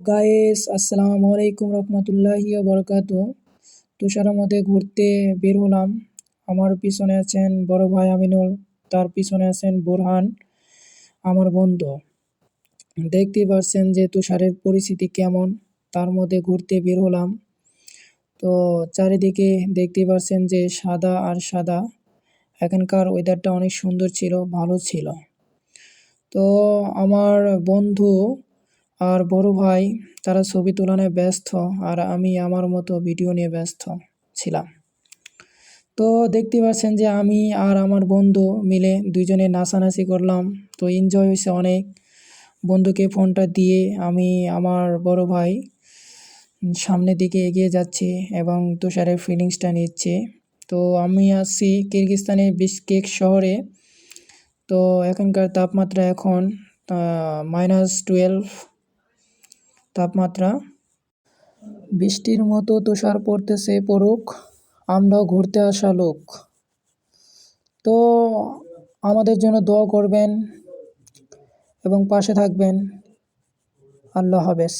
Guys আসসালামু আলাইকুম রহমতুল্লাহি বরকাত তুষারের মধ্যে ঘুরতে বের হলাম। আমার পিছনে আছেন বড় ভাই আমিনুল, তার পিছনে আছেন বোরহান, আমার বন্ধু। দেখতে পারছেন যে তুষারের পরিস্থিতি কেমন, তার মধ্যে ঘুরতে বের হলাম। তো চারিদিকে দেখতে পারছেন যে সাদা আর সাদা। এখানকার ওয়েদারটা অনেক সুন্দর ছিল, ভালো ছিল। তো আমার বন্ধু আর বড় ভাই, তারা ছবি তোলানোয় ব্যস্ত আর আমি আমার মতো ভিডিও নিয়ে ব্যস্ত ছিলাম। তো দেখতে পাচ্ছেন যে আমি আর আমার বন্ধু মিলে দুইজনে নাচানাচি করলাম। তো এনজয় হয়েছে অনেক। বন্ধুকে ফোনটা দিয়ে আমি আমার বড় ভাই সামনের দিকে এগিয়ে যাচ্ছি এবং তুষারের ফিলিংসটা নিচ্ছে। তো আমি আসছি কিরগিস্তানের বিশকেক শহরে। তো এখানকার তাপমাত্রা এখন মাইনাস টুয়েলভ তাপমাত্রা? বৃষ্টির মতো তুষার পড়তেছে পড়ুক আমরাও ঘুরতে আসা লোক। তো আমাদের জন্য দোয়া করবেন এবং পাশে থাকবেন। আল্লাহ হাফেজ।